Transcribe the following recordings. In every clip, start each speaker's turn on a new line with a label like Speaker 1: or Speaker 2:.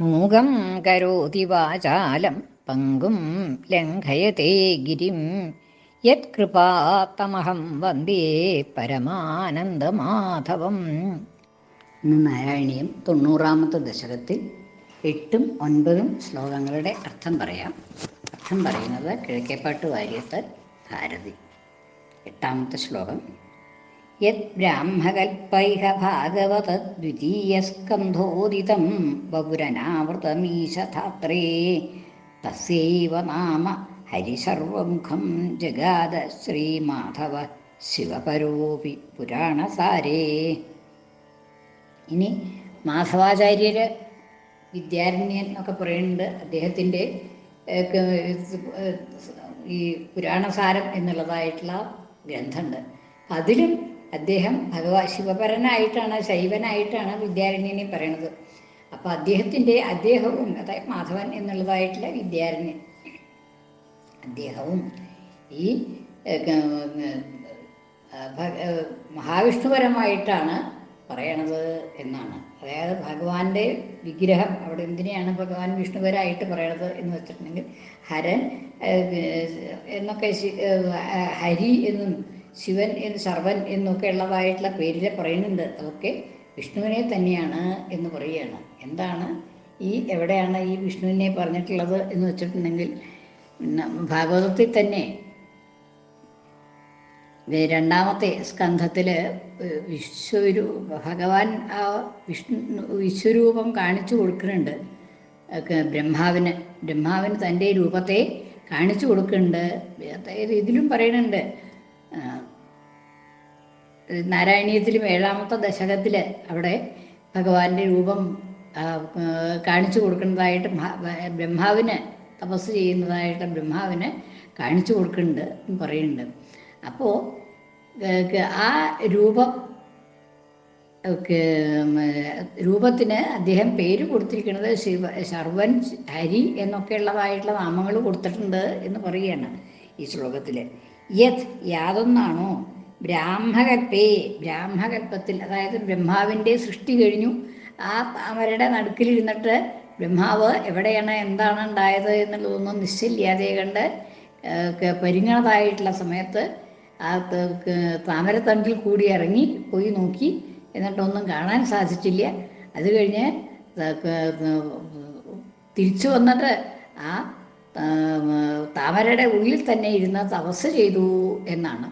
Speaker 1: മൂകം കരോതി വാചാലം പങ്കും ലംഘയത്തെ ഗിരിം. യത്കൃപാത്തമഹം വന്ദേ പരമാനന്ദമാധവം. ഇന്ന് നാരായണീയം തൊണ്ണൂറാമത്തെ ദശകത്തിൽ എട്ടും ഒൻപതും ശ്ലോകങ്ങളുടെ അർത്ഥം പറയാം. അർത്ഥം പറയുന്നത് കിഴക്കേപ്പാട്ട് വാര്യത്ത് ഭാരതി. എട്ടാമത്തെ ശ്ലോകം. യത് ബ്രാഹ്മകൽപ്പൈഹ ഭാഗവത ദ്വിതീയസ്കന്ധോദിതം ബഹുരനാവൃതമീശധാത്രേ തസ്യൈവ നാമ ഹരിസർവമുഖം ജഗാദ ശ്രീമാധവ ശിവപരോപി പുരാണസാരേ ഇനി മാധവാചാര്യര് വിദ്യാരണ്യൻ ഒക്കെ പറയുന്നുണ്ട്. അദ്ദേഹത്തിന്റെ ഈ പുരാണസാരം എന്നുള്ളതായിട്ടുള്ള ഗ്രന്ഥമുണ്ട്. അതിലും അദ്ദേഹം ഭഗവാ ശിവപരനായിട്ടാണ് ശൈവനായിട്ടാണ് വിദ്യാരണ്യനെ പറയണത്. അപ്പോൾ അദ്ദേഹത്തിന്റെ അദ്ദേഹവും അതായത് മാധവൻ എന്നുള്ളതായിട്ടുള്ള വിദ്യാരണ്യൻ അദ്ദേഹവും ഈ മഹാവിഷ്ണുപരമായിട്ടാണ് പറയണത് എന്നാണ്. അതായത് ഭഗവാന്റെ വിഗ്രഹം അവിടെ എന്തിനെയാണ് ഭഗവാൻ വിഷ്ണുപരായിട്ട് പറയണത് എന്ന് വെച്ചിട്ടുണ്ടെങ്കിൽ ഹരൻ എന്നൊക്കെ ഹരി എന്നും ശിവൻ എന്ന് സർവൻ എന്നൊക്കെ ഉള്ളതായിട്ടുള്ള പേരിൽ പറയുന്നുണ്ട്. അതൊക്കെ വിഷ്ണുവിനെ തന്നെയാണ് എന്ന് പറയുകയാണ്. എന്താണ് ഈ എവിടെയാണ് ഈ വിഷ്ണുവിനെ പറഞ്ഞിട്ടുള്ളത് എന്ന് വെച്ചിട്ടുണ്ടെങ്കിൽ ഭാഗവതത്തിൽ തന്നെ രണ്ടാമത്തെ സ്കന്ധത്തിൽ വിശ്വരൂ ഭഗവാൻ ആ വിഷ്ണു വിശ്വരൂപം കാണിച്ചു കൊടുക്കുന്നുണ്ട്. ബ്രഹ്മാവിന് ബ്രഹ്മാവിന് തന്റെ രൂപത്തെ കാണിച്ചു കൊടുക്കുന്നുണ്ട്. അതായത് ഇതിലും പറയുന്നുണ്ട് നാരായണീയത്തിലും ഏഴാമത്തെ ദശകത്തിൽ അവിടെ ഭഗവാന്റെ രൂപം കാണിച്ചു കൊടുക്കുന്നതായിട്ട് ബ്രഹ്മാവിന് തപസ് ചെയ്യുന്നതായിട്ട് ബ്രഹ്മാവിന് കാണിച്ചു കൊടുക്കുന്നുണ്ട് എന്ന് പറയുന്നുണ്ട്. അപ്പോൾ ആ രൂപം രൂപത്തിന് അദ്ദേഹം പേര് കൊടുത്തിരിക്കുന്നത് ശിവ ശർവൻ ഹരി എന്നൊക്കെയുള്ളതായിട്ടുള്ള നാമങ്ങൾ കൊടുത്തിട്ടുണ്ട് എന്ന് പറയുകയാണ് ഈ ശ്ലോകത്തിൽ യത് യാതൊന്നാണോ? ബ്രാഹ്മകൽപ്പേ ബ്രാഹ്മകൽപ്പത്തിൽ അതായത് ബ്രഹ്മാവിന്റെ സൃഷ്ടി കഴിഞ്ഞു. ആ താമരയുടെ നടുക്കിലിരുന്നിട്ട് ബ്രഹ്മാവ് എവിടെയാണ് എന്താണ് ഉണ്ടായത് എന്നുള്ളതൊന്നും നിശ്ചയില്ലാതെ കണ്ട് പരിങ്ങണതായിട്ടുള്ള സമയത്ത് ആ താമരത്തണ്ടിൽ കൂടി ഇറങ്ങി പോയി നോക്കി. എന്നിട്ടൊന്നും കാണാൻ സാധിച്ചില്ല. അത് കഴിഞ്ഞ് തിരിച്ചു വന്നിട്ട് ആ താമരയുടെ ഉള്ളിൽ തന്നെ ഇരുന്ന് തപസ് ചെയ്തു എന്നാണ്.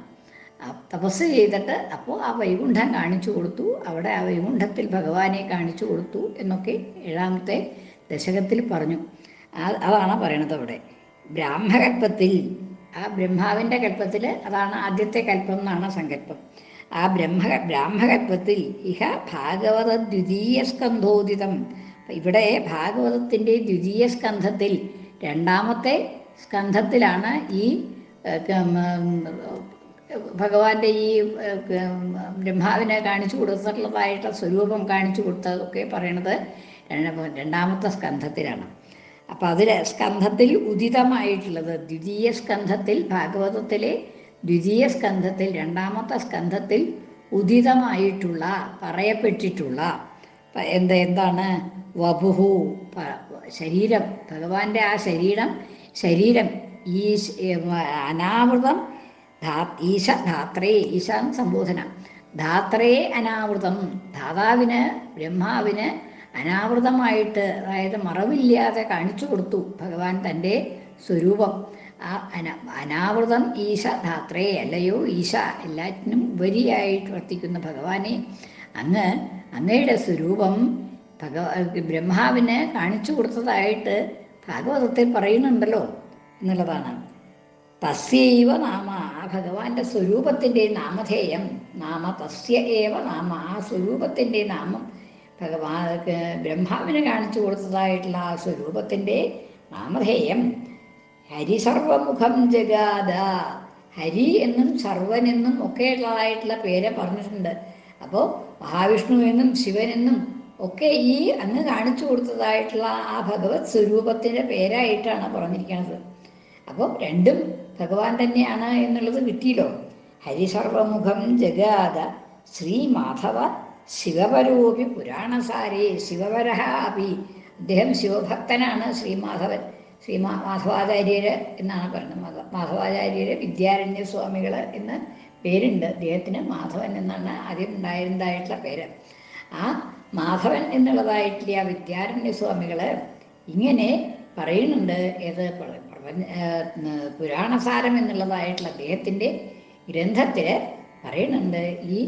Speaker 1: തപസ് ചെയ്തിട്ട് അപ്പോൾ ആ വൈകുണ്ഠം കാണിച്ചു കൊടുത്തു. അവിടെ ആ വൈകുണ്ഠത്തിൽ ഭഗവാനെ കാണിച്ചു കൊടുത്തു എന്നൊക്കെ ഏഴാമത്തെ ദശകത്തിൽ പറഞ്ഞു. അതാണ് പറയണത് അവിടെ. ബ്രാഹ്മകൽപ്പത്തിൽ ആ ബ്രഹ്മാവിന്റെ കൽപ്പത്തിൽ അതാണ് ആദ്യത്തെ കൽപ്പം എന്നാണ് സങ്കല്പം. ആ ബ്രഹ്മ ബ്രാഹ്മകൽപ്പത്തിൽ ഇഹ ഭാഗവത ദ്വിതീയ സ്കന്ധോദിതം. ഇവിടെ ഭാഗവതത്തിന്റെ ദ്വിതീയ സ്കന്ധത്തിൽ രണ്ടാമത്തെ സ്കന്ധത്തിലാണ് ഈ ഭഗവാന്റെ ഈ ബ്രഹ്മാവിനെ കാണിച്ചു കൊടുത്തിട്ടുള്ളതായിട്ടുള്ള സ്വരൂപം കാണിച്ചു കൊടുത്തതൊക്കെ പറയണത് രണ്ടാമത്തെ സ്കന്ധത്തിലാണ്. അപ്പം അതിൽ സ്കന്ധത്തിൽ ഉദിതമായിട്ടുള്ളത് ദ്വിതീയ സ്കന്ധത്തിൽ ഭാഗവതത്തിലെ ദ്വിതീയ സ്കന്ധത്തിൽ രണ്ടാമത്തെ സ്കന്ധത്തിൽ ഉദിതമായിട്ടുള്ള പറയപ്പെട്ടിട്ടുള്ള എന്ത് എന്താണ്? വപുഹു ശരീരം ഭഗവാന്റെ ആ ശരീരം ശരീരം ഈ അനാവൃതം ഈശ ധാത്രേ ഈശ സംബോധന. ധാത്രേ അനാവൃതം ധാതാവിന് ബ്രഹ്മാവിന് അനാവൃതമായിട്ട് അതായത് മറവില്ലാതെ കാണിച്ചു കൊടുത്തു ഭഗവാൻ തന്റെ സ്വരൂപം. ആ അന അനാവൃതം ഈശ ധാത്രേ അല്ലയോ ഈശ എല്ലാറ്റിനും ഉപരിയായിട്ട് വർത്തിക്കുന്ന ഭഗവാനെ അങ്ങ് അങ്ങയുടെ സ്വരൂപം ഭഗവ ബ്രഹ്മാവിന് കാണിച്ചു കൊടുത്തതായിട്ട് ഭാഗവതത്തിൽ പറയുന്നുണ്ടല്ലോ എന്നുള്ളതാണ്. തസ്യൈവ നാമ ആ ഭഗവാന്റെ സ്വരൂപത്തിന്റെ നാമധേയം. നാമ തസ്യ ഏവ നാമ ആ സ്വരൂപത്തിന്റെ നാമം ഭഗവാൻ ബ്രഹ്മാവിന് കാണിച്ചു കൊടുത്തതായിട്ടുള്ള ആ സ്വരൂപത്തിന്റെ നാമധേയം. ഹരി സർവമുഖം ജഗാദ ഹരി എന്നും സർവൻ എന്നും ഒക്കെ ഒക്കെയുള്ളതായിട്ടുള്ള പേരെ പറഞ്ഞിട്ടുണ്ട്. അപ്പോൾ മഹാവിഷ്ണു എന്നും ശിവനെന്നും ഒക്കെ ഈ അങ്ങ് കാണിച്ചു കൊടുത്തതായിട്ടുള്ള ആ ഭഗവത് സ്വരൂപത്തിന്റെ പേരായിട്ടാണ് പറഞ്ഞിരിക്കുന്നത്. അപ്പോൾ രണ്ടും ഭഗവാൻ തന്നെയാണ് എന്നുള്ളത് കിട്ടിയല്ലോ. ഹരിസർവമുഖം ജഗാത ശ്രീ മാധവ ശിവപരോപി പുരാണസാരേ ശിവപരഹ അപി അദ്ദേഹം ശിവഭക്തനാണ് ശ്രീമാധവൻ ശ്രീ മാ മാധവാചാര്യര് എന്നാണ് പറയുന്നത് മാധ- മാധവാചാര്യര് വിദ്യാരണ്യ സ്വാമികൾ എന്ന് പേരുണ്ട്. അദ്ദേഹത്തിന് മാധവൻ എന്നാണ് ആദ്യം ഉണ്ടായിരുന്നതായിട്ടുള്ള പേര്. ആ മാധവൻ എന്നുള്ളതായിട്ടുള്ള ആ വിദ്യാരണ്യ ഇങ്ങനെ പറയുന്നുണ്ട്. ഏത് പുരാണസാരം എന്നുള്ളതായിട്ടുള്ള അദ്ദേഹത്തിന്റെ ഗ്രന്ഥത്തിൽ പറയുന്നുണ്ട്. ഈ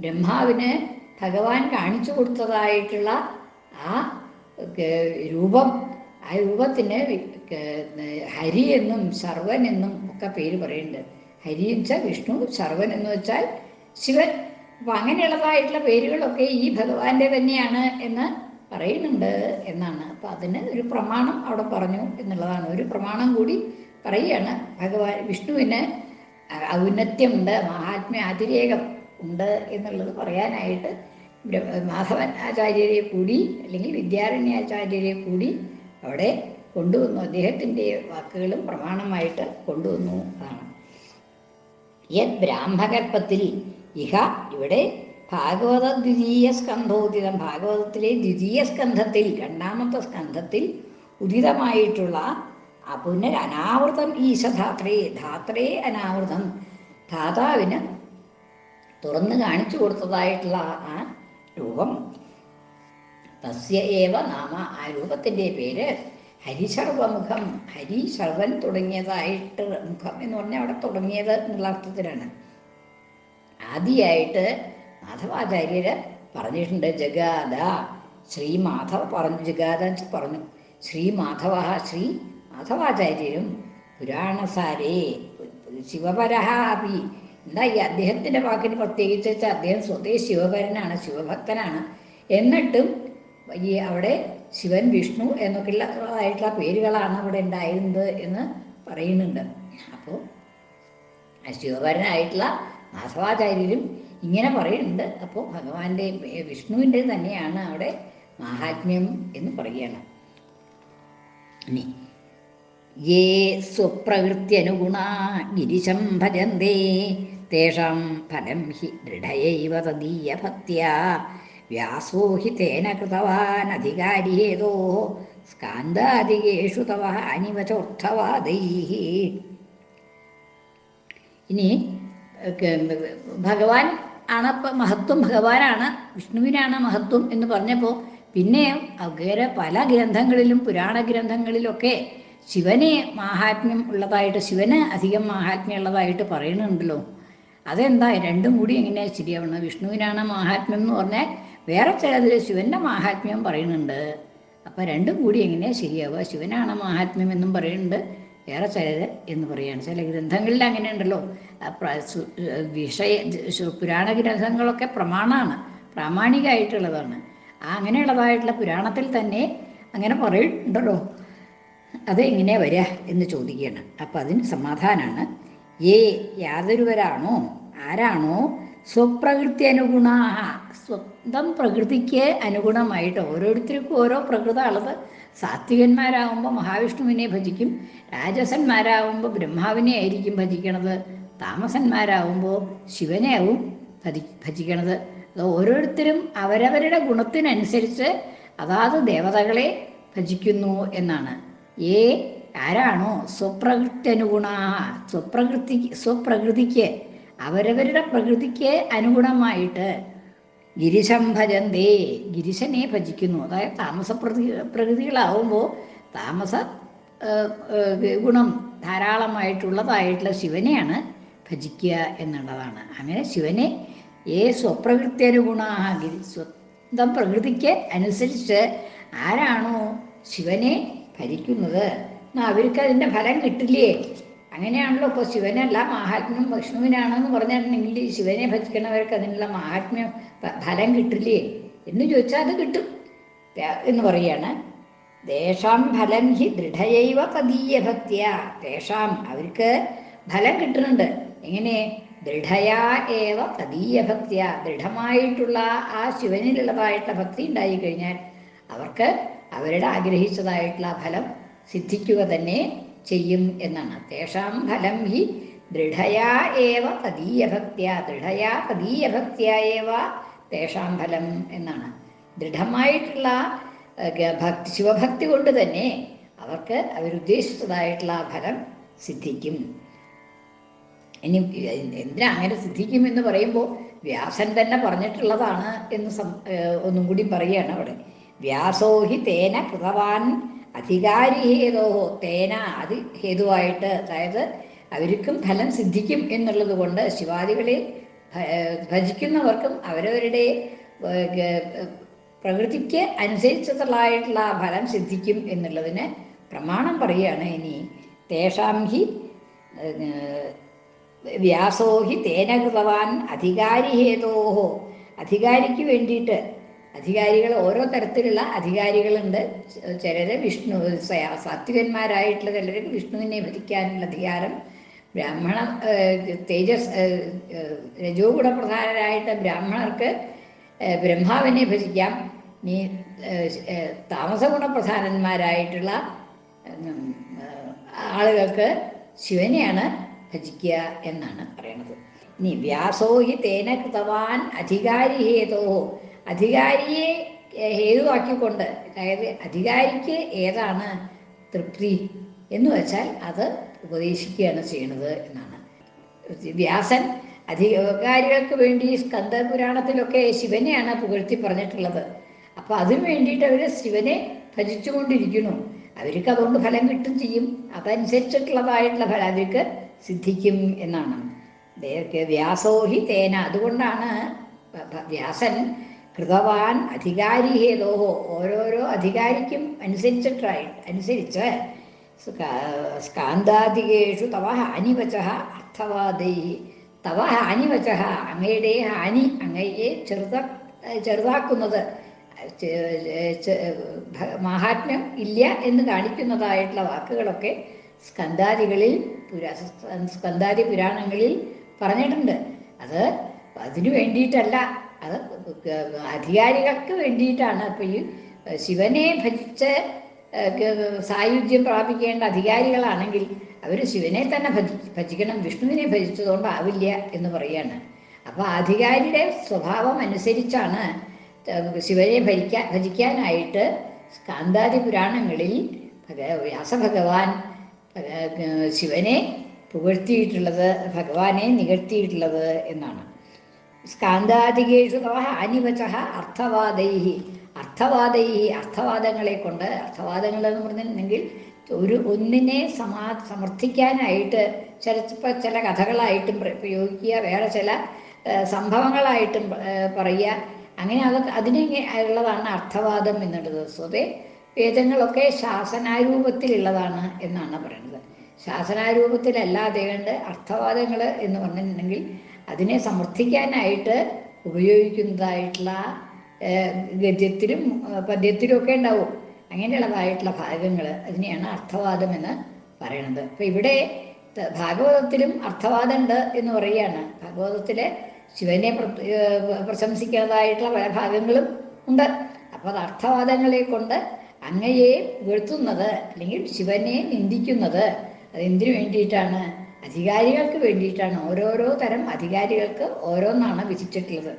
Speaker 1: ബ്രഹ്മാവിന് ഭഗവാൻ കാണിച്ചു കൊടുത്തതായിട്ടുള്ള ആ രൂപം ആ രൂപത്തിന് ഹരി എന്നും സർവൻ എന്നും ഒക്കെ പേര് പറയുന്നുണ്ട്. ഹരി എന്ന് വെച്ചാൽ വിഷ്ണു സർവൻ എന്ന് വെച്ചാൽ ശിവൻ. അപ്പം അങ്ങനെയുള്ളതായിട്ടുള്ള പേരുകളൊക്കെ ഈ ഭഗവാന്റെ തന്നെയാണ് എന്ന് പറയുന്നുണ്ട് എന്നാണ്. അപ്പം അതിന് ഒരു പ്രമാണം അവിടെ പറഞ്ഞു എന്നുള്ളതാണ്. ഒരു പ്രമാണം കൂടി പറയുകയാണ്. ഭഗവാൻ വിഷ്ണുവിന് ഔന്നത്യമുണ്ട് മഹാത്മ്യ അതിരേകം ഉണ്ട് എന്നുള്ളത് പറയാനായിട്ട് മാധവൻ ആചാര്യരെ കൂടി അല്ലെങ്കിൽ വിദ്യാരണ്യ ആചാര്യരെ കൂടി അവിടെ കൊണ്ടുവന്നു. അദ്ദേഹത്തിന്റെ വാക്കുകളും പ്രമാണമായിട്ട് കൊണ്ടുവന്നു അതാണ് യത് ബ്രാഹ്മകൽപ്പത്തിൽ ഇഹ ഇവിടെ ഭാഗവത ദ്വിതീയ സ്കന്ധോദിതം ഭാഗവതത്തിലെ ദ്വിതീയ സ്കന്ധത്തിൽ രണ്ടാമത്തെ സ്കന്ധത്തിൽ ഉദിതമായിട്ടുള്ള അപുനർ പുനർ അനാവൃതം ഈശധാത്രേ ധാത്രേ അനാവൃതം. ധാതാവിന് തുറന്നു കാണിച്ചു കൊടുത്തതായിട്ടുള്ള ആ രൂപം. തസ്യ ഏവ നാമ ആ രൂപത്തിന്റെ പേര് ഹരിസർവമുഖം ഹരി സർവൻ തുടങ്ങിയതായിട്ട് മുഖം എന്ന് പറഞ്ഞാൽ അവിടെ തുടങ്ങിയത് എന്നുള്ള അർത്ഥത്തിലാണ്. ആദ്യമായിട്ട് മാധവാചാര്യര് പറഞ്ഞിട്ടുണ്ട് ജഗാദ ശ്രീ മാധവ പറഞ്ഞു ജഗാദ പറഞ്ഞു ശ്രീ മാധവ ശ്രീ മാധവാചാര്യരും പുരാണസാരേ ശിവപരഹാപി എന്താ ഈ അദ്ദേഹത്തിന്റെ വാക്കിന് പ്രത്യേകിച്ച് വെച്ചാൽ അദ്ദേഹം സ്വതേ ശിവപരനാണ് ശിവഭക്തനാണ്. എന്നിട്ടും ഈ അവിടെ ശിവൻ വിഷ്ണു എന്നൊക്കെയുള്ളതായിട്ടുള്ള പേരുകളാണ് അവിടെ ഉണ്ടായിരുന്നത് എന്ന് പറയുന്നുണ്ട്. അപ്പോൾ ശിവപരനായിട്ടുള്ള മാധവാചാര്യരും ഇങ്ങനെ പറയുന്നുണ്ട്. അപ്പോൾ ഭഗവാന്റെ വിഷ്ണുവിന്റെ തന്നെയാണ് അവിടെ മഹാത്മ്യം എന്ന് പറയുകയാണ്. ഇനി യേ സ്വപ്രകൃത്യനുഗുണാ ഗിരിശം ഭജന്തേ തേഷാം ഫലം ഹി ദൃഢയൈവ തദീയ ഭക്ത്യാ വ്യാസോ ഹി തേന കൃതവാൻ അധികാരിയേതോ സ്കാന്താദികേഷു തവ അനിവചോർത്ഥവാദൈ ഇനി ഭഗവാൻ ആണ് മഹത്വം ഭഗവാനാണ് വിഷ്ണുവിനാണ് മഹത്വം എന്ന് പറഞ്ഞപ്പോൾ പിന്നെ വേറെ പല ഗ്രന്ഥങ്ങളിലും പുരാണ ഗ്രന്ഥങ്ങളിലൊക്കെ ശിവനെ മാഹാത്മ്യം ഉള്ളതായിട്ട് ശിവന് അധികം മാഹാത്മ്യം ഉള്ളതായിട്ട് പറയുന്നുണ്ടല്ലോ. അതെന്താ? രണ്ടും കൂടി എങ്ങനെയാണ് ശരിയാവുന്നത് വിഷ്ണുവിനാണ് മാഹാത്മ്യം എന്ന് പറഞ്ഞാൽ വേറെ ചിലതിൽ ശിവന്റെ മാഹാത്മ്യം പറയുന്നുണ്ട്. അപ്പം രണ്ടും കൂടി എങ്ങനെയാണ് ശരിയാവുക? ശിവനാണ് മാഹാത്മ്യം എന്നും പറയുന്നുണ്ട്. വേറെ ചിലത് എന്ന് പറയുകയാണ്. ചില ഗ്രന്ഥങ്ങളിൽ അങ്ങനെ ഉണ്ടല്ലോ വിഷയ പുരാണ ഗ്രന്ഥങ്ങളൊക്കെ പ്രമാണമാണ് പ്രാമാണികമായിട്ടുള്ളതാണ്. ആ അങ്ങനെയുള്ളതായിട്ടുള്ള പുരാണത്തിൽ തന്നെ അങ്ങനെ പറയുന്നുണ്ടല്ലോ. അത് എങ്ങനെ വരിക എന്ന് ചോദിക്കുകയാണ്. അപ്പം അതിന് സമാധാനമാണ് ഏ യാതൊരുവരാണോ? ആരാണോ? സ്വപ്രകൃതി അനുഗുണാഹ സ്വന്തം പ്രകൃതിക്ക് അനുഗുണമായിട്ട് ഓരോരുത്തർക്കും ഓരോ പ്രകൃത പ്രകൃതമുള്ളത് സാത്വികന്മാരാകുമ്പോൾ മഹാവിഷ്ണുവിനെ ഭജിക്കും രാജസന്മാരാകുമ്പോൾ ബ്രഹ്മാവിനെ ആയിരിക്കും ഭജിക്കണത് താമസന്മാരാകുമ്പോൾ ശിവനെയാവും ഭജി ഭജിക്കണത്. അത് ഓരോരുത്തരും അവരവരുടെ ഗുണത്തിനനുസരിച്ച് അതാത് ദേവതകളെ ഭജിക്കുന്നു എന്നാണ്. ഏ ആരാണോ സ്വപ്രകൃത്യനുഗുണ സ്വപ്രകൃതി സ്വപ്രകൃതിക്ക് അവരവരുടെ പ്രകൃതിക്ക് അനുഗുണമായിട്ട് ഗിരിശം ഭജന്തേ ഗിരിശനെ ഭജിക്കുന്നു. അതായത് താമസ പ്രകൃതികളാവുമ്പോൾ താമസ ഗുണം ധാരാളമായിട്ടുള്ളതായിട്ടുള്ള ശിവനെയാണ് ഭജിക്കുക എന്നുള്ളതാണ്. അങ്ങനെ ശിവനെ ഏ സ്വപ്രകൃത്യനുഗുണാഹ ഗിരി സ്വന്തം പ്രകൃതിക്ക് അനുസരിച്ച് ആരാണോ ശിവനെ ഭരിക്കുന്നത്? അവർക്ക് അതിന്റെ ഫലം കിട്ടില്ലേ? അങ്ങനെയാണല്ലോ. ഇപ്പോൾ ശിവനല്ല മഹാത്മ്യം വിഷ്ണുവിനാണെന്ന് പറഞ്ഞിട്ടുണ്ടെങ്കിൽ ശിവനെ ഭജിക്കണവർക്ക് അതിനുള്ള മഹാത്മ്യം ഫലം കിട്ടില്ലേ? എന്ന് ചോദിച്ചാൽ അത് കിട്ടും. എന്ന് പറയാണ് ദേഷാം ഫലം ഹി ദൃഢയൈവ തദീയ ഭക്തിയ ദേഷാം അവർക്ക് ഫലം കിട്ടുന്നുണ്ട്. എങ്ങനെ? ദൃഢയാ ഏവ തദീയ ഭക്തിയ ദൃഢമായിട്ടുള്ള ആ ശിവനിലുള്ളതായിട്ടുള്ള ഭക്തി ഉണ്ടായി കഴിഞ്ഞാൽ അവർക്ക് അവരുടെ ആഗ്രഹിച്ചതായിട്ടുള്ള ഫലം സിദ്ധിക്കുക തന്നെ ചെയ്യും എന്നാണ്. തേഷാം ഫലം ഹി ദൃഢയാ ഏവ തദീയഭക്തിയ ദൃഢയാ തദീയഭക്തിയ ഏവ തേഷാം ഫലം എന്നാണ്. ദൃഢമായിട്ടുള്ള ഭക്തി ശിവഭക്തി കൊണ്ട് തന്നെ അവർക്ക് അവരുദ്ദേശിച്ചതായിട്ടുള്ള ഫലം സിദ്ധിക്കും. ഇനി എന്തിനാ അങ്ങനെ സിദ്ധിക്കും എന്ന് പറയുമ്പോൾ വ്യാസൻ തന്നെ പറഞ്ഞിട്ടുള്ളതാണ് എന്ന് സം ഒന്നും കൂടി പറയുകയാണ് അവിടെ. വ്യാസോഹി തേന കൃതവാൻ അധികാരി ഹേതോ തേന അത് ഹേതുവായിട്ട് അതായത് അവർക്കും ഫലം സിദ്ധിക്കും എന്നുള്ളത് കൊണ്ട് ശിവാദികളെ ഭജിക്കുന്നവർക്കും അവരവരുടെ പ്രകൃതിക്ക് അനുസരിച്ചതുള്ളതായിട്ടുള്ള ഫലം സിദ്ധിക്കും എന്നുള്ളതിന് പ്രമാണം പറയുകയാണ് ഇനി. തേഷാം ഹി വ്യാസോ ഹി തേന കൃതവാൻ അധികാരി ഹേതോഹോ അധികാരിക്ക് വേണ്ടിയിട്ട് അധികാരികൾ ഓരോ തരത്തിലുള്ള അധികാരികളുണ്ട്. ചിലര് വിഷ്ണു സാത്വികന്മാരായിട്ടുള്ള ചിലർക്ക് വിഷ്ണുവിനെ ഭരിക്കാനുള്ള അധികാരം ബ്രാഹ്മണ തേജസ് പ്രധാനരായിട്ട് രജോ ഗുണപ്രധാനരായിട്ട് ബ്രാഹ്മണർക്ക് ബ്രഹ്മാവിനെ ഭജിക്കാം. നീ താമസഗുണ പ്രധാനന്മാരായിട്ടുള്ള താമസ ഗുണപ്രധാനന്മാരായിട്ടുള്ള ആളുകൾക്ക് ശിവനെയാണ് ഭജിക്കുക എന്നാണ് പറയുന്നത്. ഇനി വ്യാസോ ഹി തേന കൃതവാൻ അധികാരി ഹേതോ അധികാരിയെ ഹേതുവാക്കിക്കൊണ്ട് അതായത് അധികാരിക്ക് ഏതാണ് തൃപ്തി എന്ന് വെച്ചാൽ അത് ഉപദേശിക്കുകയാണ് ചെയ്യുന്നത് എന്നാണ്. വ്യാസൻ അധികാരികൾക്ക് വേണ്ടി സ്കന്ദപുരാണത്തിലൊക്കെ ശിവനെയാണ് പുകഴ്ത്തി പറഞ്ഞിട്ടുള്ളത്. അപ്പൊ അതിനു വേണ്ടിയിട്ട് അവർ ശിവനെ ഭജിച്ചുകൊണ്ടിരിക്കുന്നു. അവർക്ക് അതുകൊണ്ട് ഫലം കിട്ടും ചെയ്യും. അതനുസരിച്ചിട്ടുള്ളതായിട്ടുള്ള ഫലം അവർക്ക് സിദ്ധിക്കും എന്നാണ്. വ്യാസോഹി തേന. അതുകൊണ്ടാണ് വ്യാസൻ കൃതവാൻ അധികാരി ഹേതോഹോ ഓരോരോ അധികാരിക്കും അനുസരിച്ചിട്ടായിട്ട് അനുസരിച്ച് സ്ക- സ്കാന്താധികേഷു തവ ഹാനിവച അർത്ഥവാദൈ തവ ഹാനിവച അങ്ങയുടെ ഹാനി അങ്ങയെ ചെറുത ചെറുതാക്കുന്നത്. മാഹാത്മ്യം ഇല്ല എന്ന് കാണിക്കുന്നതായിട്ടുള്ള വാക്കുകളൊക്കെ സ്കന്ധാദികളിൽ സ്കന്ധാദി പുരാണങ്ങളിൽ പറഞ്ഞിട്ടുണ്ട്. അത് അതിനു വേണ്ടിയിട്ടല്ല. അത് അധികാരികൾക്ക് വേണ്ടിയിട്ടാണ്. അപ്പോൾ ഈ ശിവനെ ഭജിച്ച് സായുധ്യം പ്രാപിക്കേണ്ട അധികാരികളാണെങ്കിൽ അവർ ശിവനെ തന്നെ ഭജി ഭജിക്കണം വിഷ്ണുവിനെ ഭജിച്ചതുകൊണ്ട് ആവില്ല എന്ന് പറയാണ്. അപ്പോൾ അധികാരിയുടെ സ്വഭാവം അനുസരിച്ചാണ് ശിവനെ ഭരിക്കാൻ ഭജിക്കാനായിട്ട് കാന്താതി പുരാണങ്ങളിൽ ഭഗ- വ്യാസഭഗവാൻ ശിവനെ പുകഴ്ത്തിയിട്ടുള്ളത് ഭഗവാനെ നികഴ്ത്തിയിട്ടുള്ളത് എന്നാണ്. സ്കാന്താധികേഷു അനിവചഹ ഹാനിവച അർത്ഥവാദൈ അർത്ഥവാദൈ അർത്ഥവാദങ്ങളെ കൊണ്ട് അർത്ഥവാദങ്ങൾ എന്ന് പറഞ്ഞിട്ടുണ്ടെങ്കിൽ ഒരു ഒന്നിനെ സമാ സമർത്ഥിക്കാനായിട്ട് ചില ചില കഥകളായിട്ടും പ്ര- പ്രയോഗിക്കുക വേറെ ചില സംഭവങ്ങളായിട്ടും പറയുക. അങ്ങനെ അതൊക്കെ അതിനെ ഉള്ളതാണ് അർത്ഥവാദം എന്നുള്ളത്. സ്വതേ വേദങ്ങളൊക്കെ ശാസനാരൂപത്തിലുള്ളതാണ് എന്നാണ് പറയുന്നത്. ശാസനാരൂപത്തിലല്ലാതെ കണ്ട് അർത്ഥവാദങ്ങൾ എന്ന് പറഞ്ഞിട്ടുണ്ടെങ്കിൽ അതിനെ സമർത്ഥിക്കാനായിട്ട് ഉപയോഗിക്കുന്നതായിട്ടുള്ള ഗദ്യത്തിലും പദ്യത്തിലും ഒക്കെ ഉണ്ടാവും. അങ്ങനെയുള്ളതായിട്ടുള്ള ഭാഗങ്ങൾ അതിനെയാണ് അർത്ഥവാദം എന്ന് പറയണത്. അപ്പം ഇവിടെ ഭാഗവതത്തിലും അർത്ഥവാദം ഉണ്ട് എന്ന് പറയുകയാണ്. ഭാഗവതത്തിലെ ശിവനെ പ്ര- പ്രശംസിക്കുന്നതായിട്ടുള്ള പല ഭാഗങ്ങളും ഉണ്ട്. അപ്പോൾ അത് അർത്ഥവാദങ്ങളെ കൊണ്ട് അങ്ങയെ വീഴ്ത്തുന്നത് അല്ലെങ്കിൽ ശിവനെ നിന്ദിക്കുന്നത് അതെന്തിനു വേണ്ടിയിട്ടാണ്? അധികാരികൾക്ക് വേണ്ടിയിട്ടാണ് ഓരോരോ തരം അധികാരികൾക്ക് ഓരോന്നാണ് വിധിച്ചിട്ടുള്ളത്.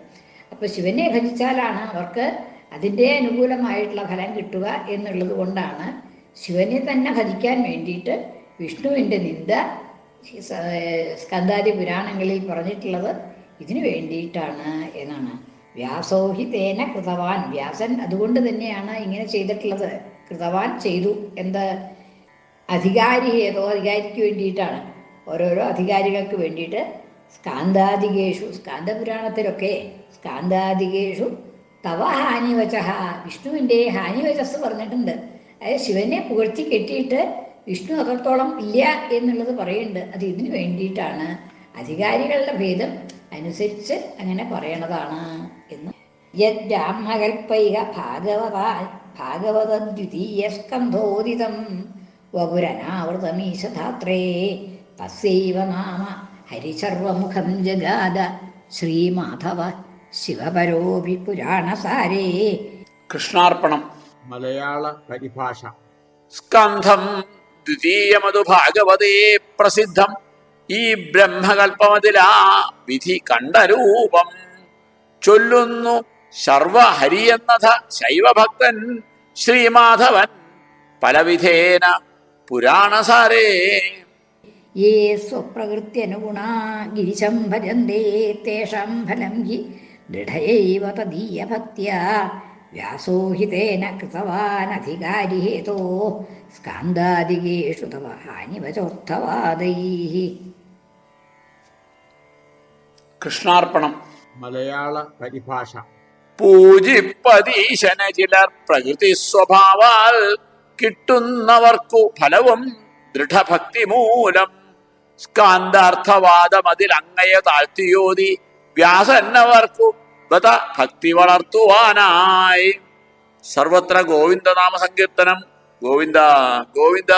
Speaker 1: അപ്പോൾ ശിവനെ ഭജിച്ചാലാണ് അവർക്ക് അതിന്റെ അനുകൂലമായിട്ടുള്ള ഫലം കിട്ടുക എന്നുള്ളത് കൊണ്ടാണ് ശിവനെ തന്നെ ഭജിക്കാൻ വേണ്ടിയിട്ട് വിഷ്ണുവിന്റെ നിന്ദ സ്കന്ധാദി പുരാണങ്ങളിൽ പറഞ്ഞിട്ടുള്ളത് ഇതിനു വേണ്ടിയിട്ടാണ് എന്നാണ്. വ്യാസോഹിതേന കൃതവാൻ. വ്യാസൻ അതുകൊണ്ട് തന്നെയാണ് ഇങ്ങനെ ചെയ്തിട്ടുള്ളത്. കൃതവാൻ ചെയ്തു. എന്ത്? അധികാരി ഏതോ അധികാരിക്ക് വേണ്ടിയിട്ടാണ്. ഓരോരോ അധികാരികൾക്ക് വേണ്ടിയിട്ട് സ്കാന്താദികേഷു സ്കാന്തപുരാണത്തിലൊക്കെ സ്കാന്താദികേഷു തവ ഹാനിവച വിഷ്ണുവിന്റെ ഹാനിവചസ് പറഞ്ഞിട്ടുണ്ട്. അതായത് ശിവനെ പുകഴ്ത്തി കെട്ടിയിട്ട് വിഷ്ണു അത്രത്തോളം ഇല്ല എന്നുള്ളത് പറയുന്നുണ്ട്. അത് ഇതിനു വേണ്ടിയിട്ടാണ് അധികാരികളുടെ ഭേദം അനുസരിച്ച് അങ്ങനെ പറയണതാണ് എന്ന്. യത് ഭാഗവതാൽ ഭാഗവത ഭാഗവത ദ്വിതീയ സ്കന്ധോദിതം വപുരനാവൃതമീശധാത്രേ തസ്യൈവ നാമ ഹരിസർവമുഖം ജഗാദ ശ്രീമാധവ ശിവപരോപി പുരാണസാരേ.
Speaker 2: കൃഷ്ണാർപ്പണം.
Speaker 3: മലയാള പരിഭാഷ.
Speaker 2: സ്കന്ധം ദ്വിതീയമതു ഭാഗവതേ പ്രസിദ്ധം. ഈ ബ്രഹ്മകൽപ്പമതിലാ വിധി കണ്ടരൂപം. ചൊല്ലുന്നു സർവഹരിയെന്നഥ ശൈവഭക്തൻ ശ്രീമാധവൻ. പലവിധേന പുരാണസാരേ.
Speaker 1: യേ സ്വപ്രകൃത്യനുഗുണാ ഗിരിശം ഭജന്തേ തേഷാം ഫലം ഹി ദൃഢയൈവ തദീയഭക്തിയ വ്യാസോ ഹി തേന കൃതവാനധികാരി ഹേതോ സ്കാന്ദാദികേഷു തവ ഹാനിവചോർത്ഥവാദൈ
Speaker 2: കൃഷ്ണാർപ്പണം.
Speaker 3: മലയാള പരിഭാഷ.
Speaker 2: പൂജിപ്പതീശന ചിലർ പ്രകൃതി സ്വഭാവാൽ കിട്ടുന്നവർക്കു ഫലവും ദൃഢഭക്തി മൂലം സ്കാന്താർത്ഥവാദം അതിൽ അങ്ങയെ താഴ്ത്തിയോതി. വ്യാസന്നവർക്കു ബത ഭക്തി വളർത്തുവാനായി. സർവത്ര ഗോവിന്ദനാമ സങ്കീർത്തനം ഗോവിന്ദ ഗോവിന്ദ.